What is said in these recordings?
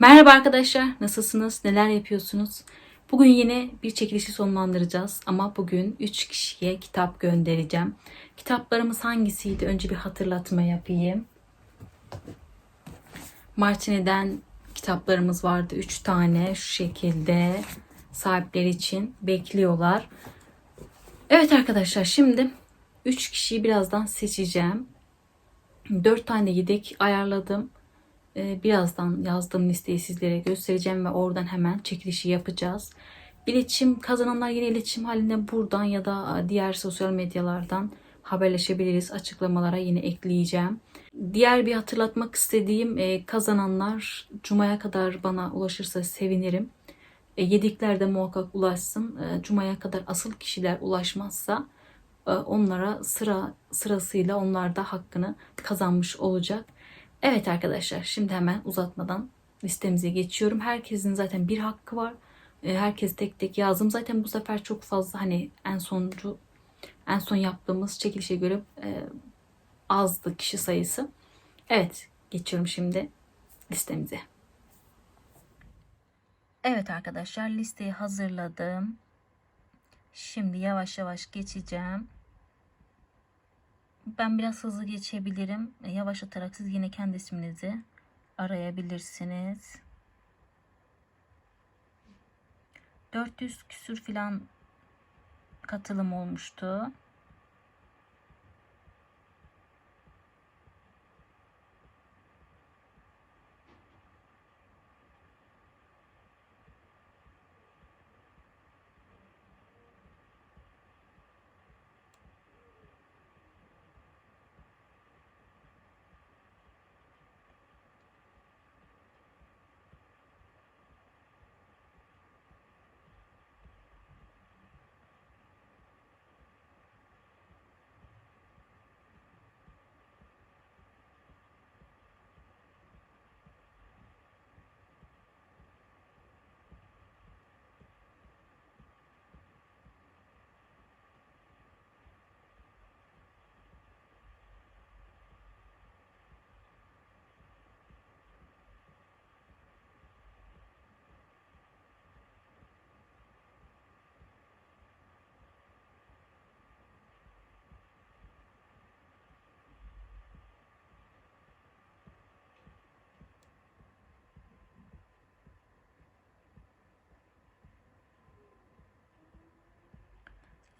Merhaba arkadaşlar, nasılsınız? Neler yapıyorsunuz? Bugün yine bir çekilişi sonlandıracağız ama bugün 3 kişiye kitap göndereceğim. Kitaplarımız hangisiydi? Önce bir hatırlatma yapayım. Martini'den kitaplarımız vardı 3 tane şu şekilde sahipleri için bekliyorlar. Evet arkadaşlar şimdi 3 kişiyi birazdan seçeceğim. 4 tane yedek ayarladım. Ee, Birazdan yazdığım listeyi sizlere göstereceğim ve oradan hemen çekilişi yapacağız. İletişim kazananlar yine iletişim halinde buradan ya da diğer sosyal medyalardan haberleşebiliriz. Açıklamalara yine ekleyeceğim. Diğer bir hatırlatmak istediğim e, kazananlar Cuma'ya kadar bana ulaşırsa sevinirim. E, Yedikler de muhakkak ulaşsın. E, Cuma'ya kadar asıl kişiler ulaşmazsa e, onlara sıra sırasıyla onlar da hakkını kazanmış olacak. Evet arkadaşlar şimdi hemen uzatmadan listemize geçiyorum. Herkesin zaten bir hakkı var. E, Herkes tek tek yazdım. Zaten bu sefer çok fazla hani en soncu en son yaptığımız çekilişe göre e, azdı kişi sayısı. Evet geçiyorum şimdi listemize. Evet arkadaşlar listeyi hazırladım. Şimdi yavaş yavaş geçeceğim. Ben biraz hızlı geçebilirim. E, Yavaşlatarak siz yine kendi isminizi arayabilirsiniz. 400 küsür filan katılım olmuştu.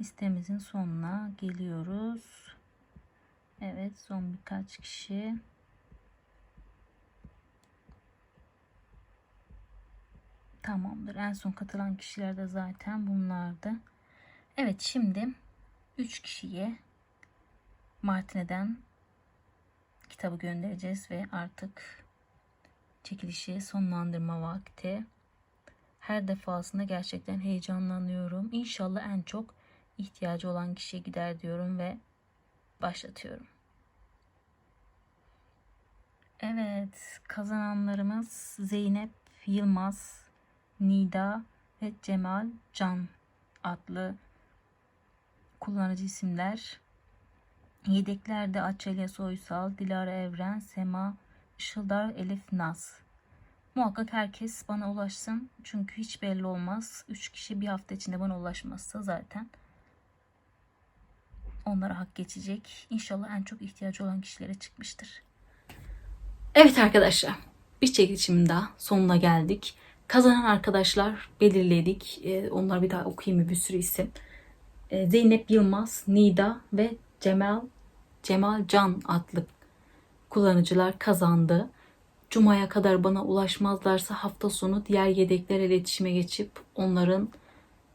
Listemizin sonuna geliyoruz. Evet son birkaç kişi. Tamamdır. En son katılan kişiler de zaten bunlardı. Evet şimdi 3 kişiye Martine'den kitabı göndereceğiz ve artık çekilişi sonlandırma vakti. Her defasında gerçekten heyecanlanıyorum. İnşallah en çok ihtiyacı olan kişiye gider diyorum ve başlatıyorum. Evet, kazananlarımız Zeynep Yılmaz, Nida ve Cemal Can adlı kullanıcı isimler. Yedeklerde Açelya Soysal, Dilara Evren, Sema Işıldar, Elif Naz. Muhakkak herkes bana ulaşsın. Çünkü hiç belli olmaz. 3 kişi bir hafta içinde bana ulaşmazsa zaten onlara hak geçecek. İnşallah en çok ihtiyacı olan kişilere çıkmıştır. Evet arkadaşlar. Bir çekilişimin daha sonuna geldik. Kazanan arkadaşlar belirledik. Ee, onları bir daha okuyayım bir sürü isim. Ee, Zeynep Yılmaz, Nida ve Cemal Cemal Can adlı kullanıcılar kazandı. Cuma'ya kadar bana ulaşmazlarsa hafta sonu diğer yedekler iletişime geçip onların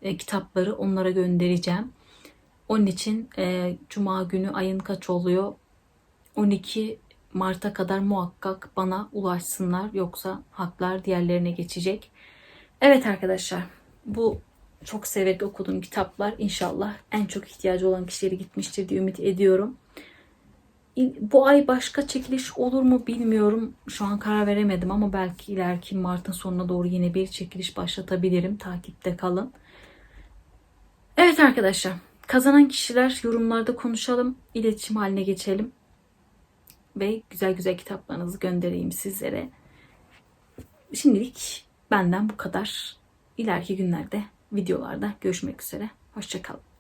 e, kitapları onlara göndereceğim. Onun için e, Cuma günü ayın kaç oluyor? 12 Mart'a kadar muhakkak bana ulaşsınlar. Yoksa haklar diğerlerine geçecek. Evet arkadaşlar bu çok severek okuduğum kitaplar inşallah en çok ihtiyacı olan kişilere gitmiştir diye ümit ediyorum. Bu ay başka çekiliş olur mu bilmiyorum. Şu an karar veremedim ama belki ileriki Mart'ın sonuna doğru yine bir çekiliş başlatabilirim. Takipte kalın. Evet arkadaşlar. Kazanan kişiler yorumlarda konuşalım. iletişim haline geçelim. Ve güzel güzel kitaplarınızı göndereyim sizlere. Şimdilik benden bu kadar. İleriki günlerde videolarda görüşmek üzere. Hoşçakalın.